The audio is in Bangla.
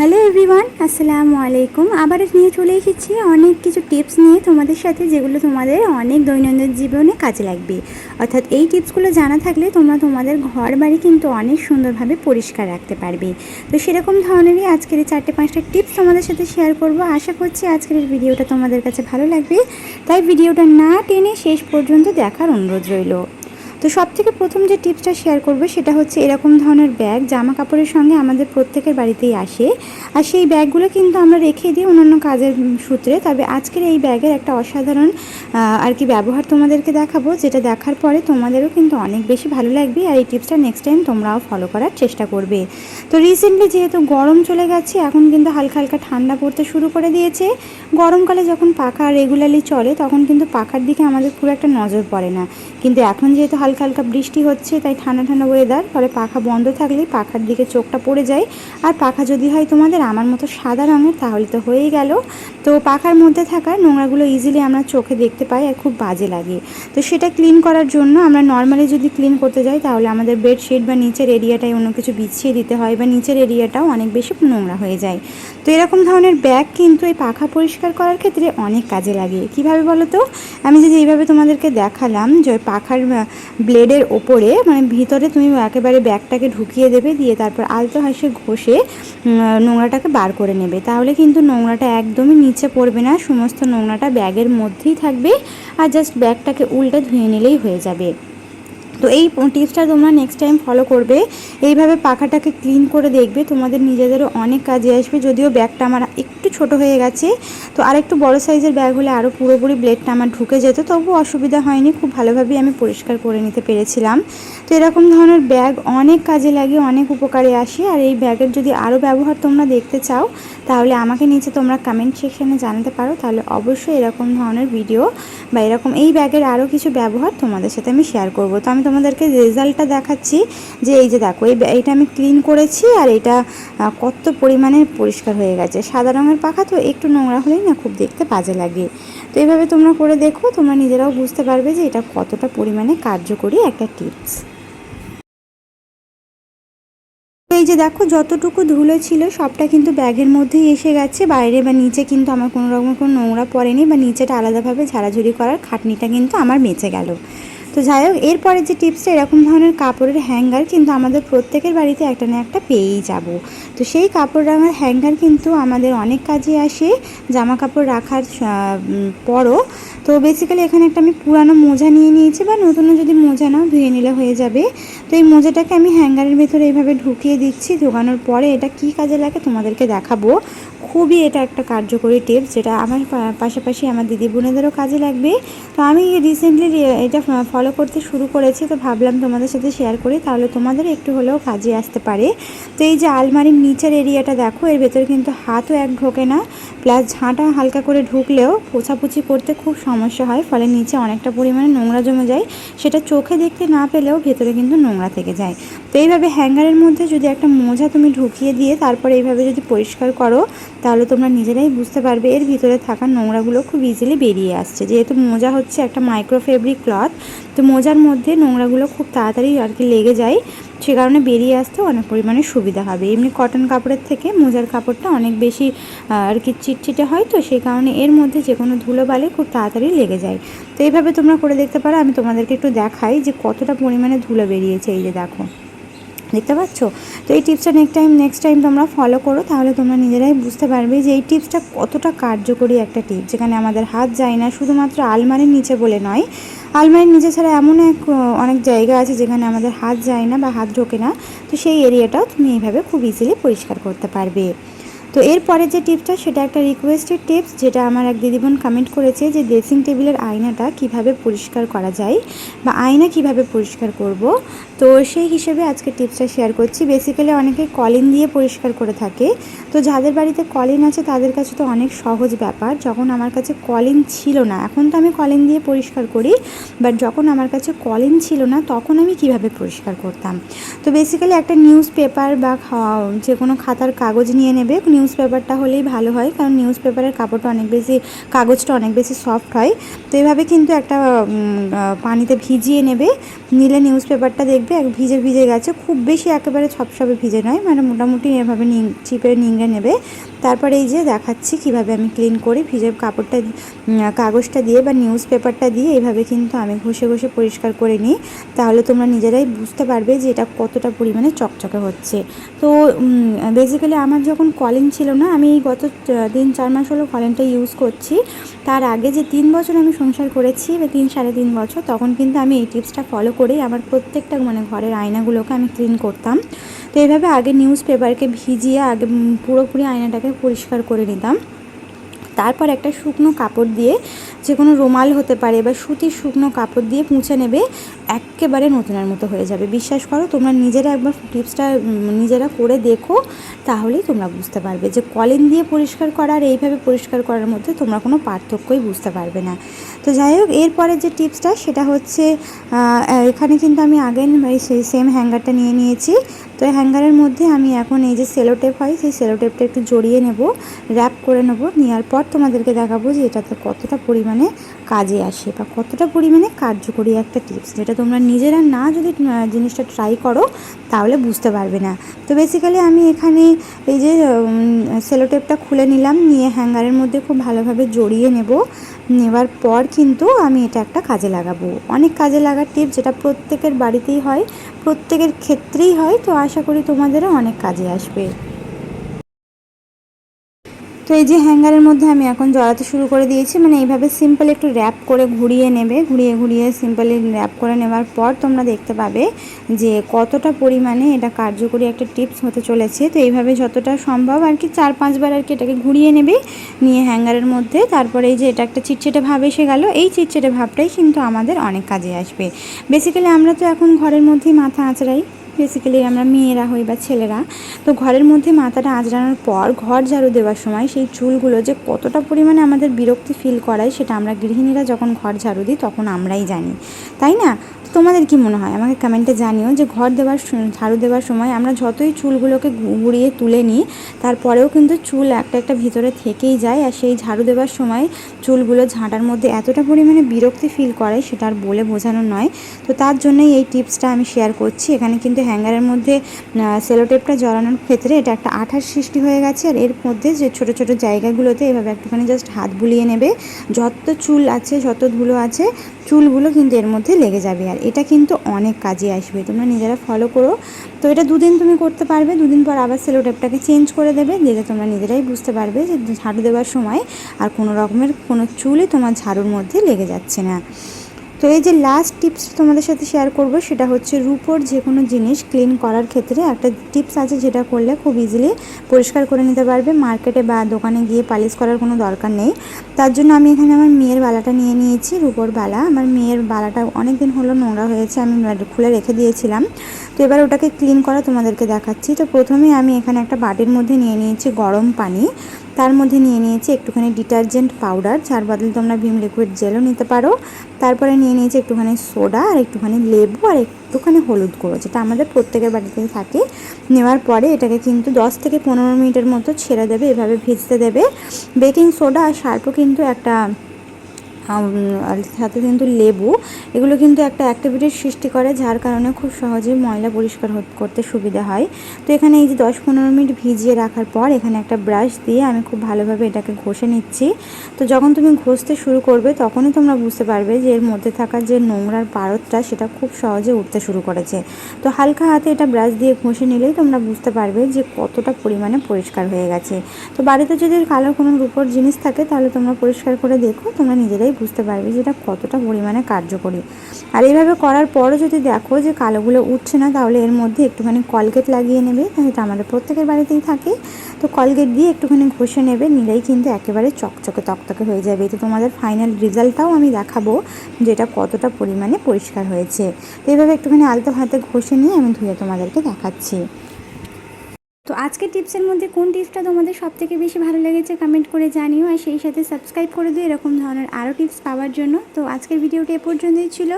হ্যালো এভরিওয়ান আসসালামু আলাইকুম। আবার নিয়ে চলে এসেছি অনেক কিছু টিপস নিয়ে তোমাদের সাথে, যেগুলো তোমাদের অনেক দৈনন্দিন জীবনে কাজে লাগবে। অর্থাৎ এই টিপসগুলো জানা থাকলে তোমরা তোমাদের ঘর বাড়ি কিন্তু অনেক সুন্দরভাবে পরিষ্কার রাখতে পারবে। তো সেরকম ধরনেরই আজকের এই চারটে পাঁচটা টিপস তোমাদের সাথে শেয়ার করব। আশা করছি আজকের ভিডিওটা তোমাদের কাছে ভালো লাগবে। তাই ভিডিওটা না টেনে শেষ পর্যন্ত দেখার অনুরোধ রইল। তো সব থেকে প্রথম যে টিপসটা শেয়ার করব সেটা হচ্ছে এরকম ধরনের ব্যাগ জামা কাপড়ের সঙ্গে আমাদের প্রত্যেকের বাড়িতেই আসে। আর সেই ব্যাগগুলো কিন্তু আমরা রেখে দিই অন্যান্য কাজের সূত্রে। তবে আজকের এই ব্যাগের একটা অসাধারণ আর কি ব্যবহার তোমাদেরকে দেখাবো, যেটা দেখার পরে তোমাদেরও কিন্তু অনেক বেশি ভালো লাগবে। আর এই টিপসটা নেক্সট টাইম তোমরাও ফলো করার চেষ্টা করবে। তো রিসেন্টলি যেহেতু গরম চলে গেছে, এখন কিন্তু হালকা হালকা ঠান্ডা পড়তে শুরু করে দিয়েছে। গরমকালে যখন পাখা রেগুলারলি চলে, তখন কিন্তু পাখার দিকে আমাদের খুব একটা নজর পড়ে না। কিন্তু এখন যেহেতু হালকা হালকা বৃষ্টি হচ্ছে, তাই ঠান্ডা ঠান্ডা ওয়েদার ফলে পাখা বন্ধ থাকলেই পাখার দিকে চোখটা পড়ে যায়। আর পাখা যদি হয় তোমাদের আমার মতো সাদা রঙের, তাহলে তো হয়েই গেল। তো পাখার মধ্যে থাকা নোংরাগুলো ইজিলি আমরা চোখে দেখতে পাই আর খুব বাজে লাগে। তো সেটা ক্লিন করার জন্য আমরা নর্মালি যদি ক্লিন করতে যাই, তাহলে আমাদের বেডশিট বা নিচের এরিয়াটায় অন্য কিছু বিছিয়ে দিতে হয় বা নিচের এরিয়াটাও অনেক বেশি নোংরা হয়ে যায়। তো এরকম ধরনের ব্যাগ কিন্তু এই পাখা পরিষ্কার করার ক্ষেত্রে অনেক কাজে লাগে। কীভাবে বলো তো? আমি যদি এইভাবে তোমাদেরকে দেখালাম যে পাখার ব্লেডের ওপরে মানে ভিতরে তুমি একেবারে ব্যাগটাকে ঢুকিয়ে দেবে, দিয়ে তারপর আলতো হাসে ঘষে নোংরাটাকে বার করে নেবে। তাহলে কিন্তু নোংরাটা একদমই নিচে পড়বে না, সমস্ত নোংরাটা ব্যাগের মধ্যেই থাকবে, আর জাস্ট ব্যাগটাকে উল্টে ধুয়ে নিলেই হয়ে যাবে। তো এই টিপসটা তোমরা নেক্সট টাইম ফলো করবে। এইভাবে পাখাটাকে ক্লিন করে দেখবে, তোমাদের নিজেদেরও অনেক কাজে আসবে। যদিও ব্যাগটা আমার একটু ছোট হয়ে গেছে, তো আর একটু বড় সাইজের ব্যাগ হলে আরও পুরোপুরি ব্লেডটা আমার ঢুকে যেত তবু অসুবিধা হয়নি, খুব ভালোভাবেই আমি পরিষ্কার করে নিতে পেরেছিলাম। তো এরকম ধরনের ব্যাগ অনেক কাজে লাগে, অনেক উপকারে আসে, আর এই ব্যাগের যদি আরও ব্যবহার তোমরা দেখতে চাও, তাহলে আমাকে নিচে তোমরা কমেন্ট সেকশানে জানাতে পারো, তাহলে অবশ্যই এরকম ধরনের ভিডিও বা এরকম এই ব্যাগের আরও কিছু ব্যবহার তোমাদের সাথে আমি শেয়ার করব। তো আমি তোমাদেরকে রেজাল্টটা দেখাচ্ছি যে এই যে দেখো, এই এইটা আমি ক্লিন করেছি আর এটা কত পরিমাণে পরিষ্কার হয়ে গেছে। সাদা রঙের পাখা তো একটু নোংরা হলেই না খুব দেখতে বাজে লাগে। তো এইভাবে তোমরা করে দেখো, তোমরা নিজেরাও বুঝতে পারবে যে এটা কতটা পরিমাণে কার্যকরী একটা টিপস এই যে দেখো, যতটুকু ধুলো ছিল সবটা কিন্তু ব্যাগের মধ্যেই এসে গেছে। বাইরে বা নিচে কিন্তু আমার কোনো রকম কোনো নোংরা পড়েনি বা নিচেটা আলাদাভাবে ঝাড়াঝুড়ি করার খাটনিটা কিন্তু আমার বেঁচে গেল। তো যাই হোক, এরপরে যে টিপসটা, এরকম ধরনের কাপড়ের হ্যাঙ্গার কিন্তু আমাদের প্রত্যেকের বাড়িতে একটা না একটা পেয়েই যাব। তো সেই কাপড় রাখার হ্যাঙ্গার কিন্তু আমাদের অনেক কাজে আসে, জামা কাপড় রাখার পরও। তো বেসিক্যালি এখানে একটা আমি পুরানো মোজা নিয়ে নিয়েছি বা নতুনও যদি মোজা নাও, ধুয়ে নিলে হয়ে যাবে। তো এই মোজাটাকে আমি হ্যাঙ্গারের ভেতরে এইভাবে ঢুকিয়ে দিচ্ছি, ঢোকানোর পরে এটা কি কাজে লাগে তোমাদেরকে দেখাবো। খুবই এটা একটা কার্যকরী টিপস যেটা আমার পাশাপাশি আমার দিদি বোনেদেরও কাজে লাগবে। তো আমি রিসেন্টলি এটা ফলো করতে শুরু করেছি, তো ভাবলাম তোমাদের সাথে শেয়ার করি, তাহলে তোমাদের একটু হলেও কাজে আসতে পারে। তো এই যে আলমারির নিচের এরিয়াটা দেখো, এর ভেতরে কিন্তু হাতও এক ঢোকে না প্লাস ঝাঁটা হালকা করে ঢুকলেও পোছাপুছি করতে খুব সমস্যা হয়, ফলে নিচে অনেকটা পরিমাণে নোংরা জমে যায়। সেটা চোখে দেখতে না পেলেও ভেতরে কিন্তু নোংরা থেকে যায়। তো এইভাবে হ্যাঙ্গারের মধ্যে যদি একটা মোজা তুমি ঢুকিয়ে দিয়ে তারপর এইভাবে যদি পরিষ্কার করো তাহলে তোমরা নিজেরাই বুঝতে পারবে, এর ভিতরে থাকা নোংরাগুলো খুব ইজিলি বেরিয়ে আসছে। যেহেতু মোজা হচ্ছে একটা মাইক্রো ফেব্রিক ক্লথ তো মোজার মধ্যে নোংরাগুলো খুব তাড়াতাড়ি আর কি লেগে যায়, সে কারণে বেরিয়ে আসতে অনেক পরিমাণে সুবিধা হবে। এমনি কটন কাপড়ের থেকে মোজার কাপড়টা অনেক বেশি আর কি চিটচিটে হয়, তো সেই কারণে এর মধ্যে যে কোনো ধুলো বালে খুব তাড়াতাড়ি লেগে যায়। তো এইভাবে তোমরা করে দেখতে পারো, আমি তোমাদেরকে একটু দেখাই যে কতটা পরিমাণে ধুলো বেরিয়েছে, এই যে দেখো। দেখতে পাচ্ছ? তো এই টিপসটা নেক্সট টাইম নেক্সট টাইম তোমরা ফলো করো, তাহলে তোমরা নিজেরাই বুঝতে পারবে যে এই টিপসটা কতটা কার্যকরী একটা টিপ। যেখানে আমাদের হাত যায় না, শুধুমাত্র আলমারির নিচে বলে নয়। আলমারির নিচে ছাড়া এমন এক অনেক জায়গা আছে যেখানে আমাদের হাত যায় না বা হাত ঢোকে না। তো সেই এরিয়াটাও তুমি এইভাবে খুব ইজিলি পরিষ্কার করতে পারবে। তো এরপরে যে টিপসটা, সেটা একটা রিকোয়েস্টেড টিপস যেটা আমার এক দিদিবোন কমেন্ট করেছে যে ড্রেসিং টেবিলের আয়নাটা কীভাবে পরিষ্কার করা যায় বা আয়না কীভাবে পরিষ্কার করব। তো সেই হিসেবে আজকে টিপসটা শেয়ার করছি। বেসিক্যালি অনেকে কলিন দিয়ে পরিষ্কার করে থাকে। তো যাদের বাড়িতে কলিন আছে, তাদের কাছে তো অনেক সহজ ব্যাপার। যখন আমার কাছে কলিন ছিল না, এখন তো আমি কলিন দিয়ে পরিষ্কার করি বাট যখন আমার কাছে কলিন ছিল না, তখন আমি কীভাবে পরিষ্কার করতাম? তো বেসিক্যালি একটা নিউজ পেপার বা যে কোনো খাতার কাগজ নিয়ে নেবে নিউজ পেপারটা হলেই ভালো হয়, কারণ নিউজ পেপারের কাপড়টা অনেক বেশি, কাগজটা অনেক বেশি সফট হয়। তো এভাবে কিন্তু একটা পানিতে ভিজিয়ে নেবে নিলে নিউজ পেপারটা দেখবে, এক ভিজে ভিজে গেছে। খুব বেশি একেবারে ছপছপে ভিজে নয় মানে মোটামুটি এভাবে নিং চিপে নিংড়ে নেবে। তারপরে এই যে দেখাচ্ছি কীভাবে আমি ক্লিন করি, ভিজে কাপড়টা কাগজটা দিয়ে বা নিউজ পেপারটা দিয়ে এইভাবে কিন্তু আমি ঘষে ঘষে পরিষ্কার করে নিই। তাহলে তোমরা নিজেরাই বুঝতে পারবে যে এটা কতটা পরিমাণে চকচকে হচ্ছে। তো বেসিক্যালি আমার যখন কলিং ছিল না, আমি গত তিন, চার মাস হলো কলিংটা ইউজ করছি। তার আগে যে তিন বছর আমি সংসার করেছি, বা তিন সাড়ে তিন বছর, তখন কিন্তু আমি এই টিপসটা ফলো করেই আমার প্রত্যেকটা মানে ঘরের আয়নাগুলোকে আমি ক্লিন করতাম। তো এইভাবে আগে নিউজ পেপারকে ভিজিয়ে আগে পুরোপুরি আয়নাটাকে পরিষ্কার করে নিতাম। তারপর একটা শুকনো কাপড় দিয়ে যে কোনো রুমাল হতে পারে বা সুতির শুকনো কাপড় দিয়ে মুছে নেবে, একেবারে নতুনের মতো হয়ে যাবে। বিশ্বাস করো, তোমরা নিজেরা একবার টিপসটা নিজেরা করে দেখো, তাহলেই তোমরা বুঝতে পারবে যে কলিন দিয়ে পরিষ্কার করা আর এইভাবে পরিষ্কার করার মধ্যে তোমরা কোনো পার্থক্যই বুঝতে পারবে না। তো যাই হোক, এরপরে যে টিপসটা, সেটা হচ্ছে এখানে কিন্তু আমি আগে সেই সেম হ্যাঙ্গারটা নিয়ে নিয়েছি। তো হ্যাঙ্গারের মধ্যে আমি এখন এই যে সেলো টেপ হয়, সেই সেলো টেপটা একটু জড়িয়ে নেব র্যাপ করে নেব। নেওয়ার পর তোমাদেরকে দেখাবো যে এটাতে কতটা পরিমাণে কাজে আসে বা কতটা পরিমাণে কার্যকরী একটা টিপস যেটা তোমরা নিজেরা না যদি জিনিসটা ট্রাই করো, তাহলে বুঝতে পারবে না। তো বেসিক্যালি আমি এখানে এই যে সেলো টেপটা খুলে নিলাম, নিয়ে হ্যাঙ্গারের মধ্যে খুব ভালোভাবে জড়িয়ে নেব। নেবার পর কিন্তু আমি এটা একটা কাজে লাগাবো। অনেক কাজে লাগার টিপ যেটা প্রত্যেকের বাড়িতেই হয়, প্রত্যেকের ক্ষেত্রেই হয়, তো আশা করি তোমাদেরও অনেক কাজে আসবে। তো এই যে হ্যাঙ্গারের মধ্যে আমি এখন জড়াতে শুরু করে দিয়েছি মানে এইভাবে সিম্পল একটু র্যাপ করে ঘুরিয়ে নেবে। ঘুরিয়ে ঘুরিয়ে সিম্পলি র্যাপ করে নেবার পর তোমরা দেখতে পাবে যে কতটা পরিমাণে এটা কার্যকরী একটা টিপস হতে চলেছে। তো এইভাবে যতটা সম্ভব আর কি চার পাঁচবার আর কি এটাকে ঘুরিয়ে নেবে, নিয়ে হ্যাঙ্গারের মধ্যে, তারপরে এই যে এটা একটা চিটচিটে ভাব এসে গেল, এই চিটচিটে ভাবটাই কিন্তু আমাদের অনেক কাজে আসবে। বেসিক্যালি আমরা তো এখন ঘরের মধ্যেই মাথা আঁচড়াই। বেসিক্যালি আমরা মেয়েরা হই বা ছেলেরা, তো ঘরের মধ্যে মাথাটা আঁচড়ানোর পর ঘর ঝাড়ু দেওয়ার সময় সেই চুলগুলো যে কতটা পরিমাণে আমাদের বিরক্তি ফিল করায় সেটা আমরা গৃহিণীরা যখন ঘর ঝাড়ু দিই তখন আমরাই জানি, তাই না? তোমাদের কি মনে হয়? আমাকে কমেন্টে জানিও যে ঘর দেওয়ার ঝাড়ু দেওয়ার সময় আমরা যতই চুলগুলোকে ঘুরিয়ে তুলে নিই, তারপরেও কিন্তু চুল একটা একটা ভিতরে থেকেই যায় আর সেই ঝাড়ু দেওয়ার সময় চুলগুলো ঝাঁটার মধ্যে এতটা পরিমাণে বিরক্তি ফিল করে সেটা আর বলে বোঝানো নয়। তো তার জন্যই এই টিপসটা আমি শেয়ার করছি। এখানে কিন্তু হ্যাঙ্গারের মধ্যে সেলোটেপটা জড়ানোর ক্ষেত্রে এটা একটা আঠার সৃষ্টি হয়ে গেছে আর এর মধ্যে যে ছোট ছোট জায়গাগুলোতে এভাবে একটুখানি জাস্ট হাত বুলিয়ে নেবে। যত চুল আছে, যত ধুলো আছে চুলগুলো কিন্তু এর মধ্যে লেগে যাবে আর এটা কিন্তু অনেক কাজে আসবে। তোমরা নিজেরা ফলো করো। তো এটা দুদিন তুমি করতে পারবে, দুদিন পর আবার সেলোটেপটাকে চেঞ্জ করে দেবে, যেটা তোমরা নিজেরাই বুঝতে পারবে যে ঝাড়ু দেওয়ার সময় আর কোনো রকমের কোনো চুলই তোমার ঝাড়ুর মধ্যে লেগে যাচ্ছে না। তো এই যে লাস্ট টিপস তোমাদের সাথে শেয়ার করব, সেটা হচ্ছে রুপোর যে কোনো জিনিস ক্লিন করার ক্ষেত্রে একটা টিপস আছে যেটা করলে খুব ইজিলি পরিষ্কার করে নিতে পারবে। মার্কেটে বা দোকানে গিয়ে পালিশ করার কোনো দরকার নেই। তার জন্য আমি এখানে আমার মেয়ের বালাটা নিয়ে নিয়েছি, রুপোর বালা। আমার মেয়ের বালাটা অনেক দিন হলো নোংরা হয়েছে, আমি খুলে রেখে দিয়েছিলাম। তো এবার ওটাকে ক্লিন করা তোমাদেরকে দেখাচ্ছি। তো প্রথমে আমি এখানে একটা বাটির মধ্যে নিয়ে নিয়েছি গরম পানি। তার মধ্যে নিয়ে নিয়েছি একটুখানি ডিটারজেন্ট পাউডার, যার বদলে তোমরা ভিম লিকুইড জেলও নিতে পারো। তারপরে নিয়ে নিয়েছি একটুখানি সোডা আর একটুখানি লেবু আর একটুখানি হলুদ গুঁড়ো, যেটা আমাদের প্রত্যেকের বাড়িতেই থাকে। নেওয়ার পরে এটাকে কিন্তু দশ থেকে পনেরো মিনিটের মতো ছেড়ে দেবে, এভাবে ভেজতে দেবে। বেকিং সোডা আর সার্ফও কিন্তু একটা সাথে কিন্তু লেবু, এগুলো কিন্তু একটা অ্যাক্টিভিটির সৃষ্টি করে, যার কারণে খুব সহজেই ময়লা পরিষ্কার করতে সুবিধা হয়। তো এখানে এই যে দশ পনেরো মিনিট ভিজিয়ে রাখার পর, এখানে একটা ব্রাশ দিয়ে আমি খুব ভালোভাবে এটাকে ঘষে নিচ্ছি। তো যখন তুমি ঘষতে শুরু করবে, তখনই তোমরা বুঝতে পারবে যে এর মধ্যে থাকা যে নোংরার পারতটা সেটা খুব সহজে উঠতে শুরু করেছে। তো হালকা হাতে এটা ব্রাশ দিয়ে ঘষে নিলেই তোমরা বুঝতে পারবে যে কতটা পরিমাণে পরিষ্কার হয়ে গেছে। তো বাড়িতে যদি কালো কোনো রূপোর জিনিস থাকে, তাহলে তোমরা পরিষ্কার করে দেখো, তোমরা নিজেরাই বুঝতে পারবে যে এটা কতটা পরিমাণে কার্যকরী। আর এইভাবে করার পরও যদি দেখো যে কালোগুলো উঠছে না, তাহলে এর মধ্যে একটুখানি কলগেট লাগিয়ে নেবে। এটা আমাদের প্রত্যেকের বাড়িতেই থাকে। তো কলগেট দিয়ে একটুখানি ঘষে নেবে, নিলেই কিন্তু একেবারে চকচকে তকতকে হয়ে যাবে। তো তোমাদের ফাইনাল রেজাল্টটাও আমি দেখাবো যে এটা কতটা পরিমাণে পরিষ্কার হয়েছে। তো এইভাবে একটুখানি আলতো হাতে ঘষে নিয়ে আমি ধুয়ে তোমাদেরকে দেখাচ্ছি। তো আজকের টিপসের মধ্যে কোন টিপসটা তোমাদের সব থেকে বেশি ভালো লেগেছে কমেন্ট করে জানিও আর সেই সাথে সাবস্ক্রাইব করে দিও, এরকম ধরনের আরও টিপস পাওয়ার জন্য। তো আজকের ভিডিওটি এ পর্যন্তই ছিল।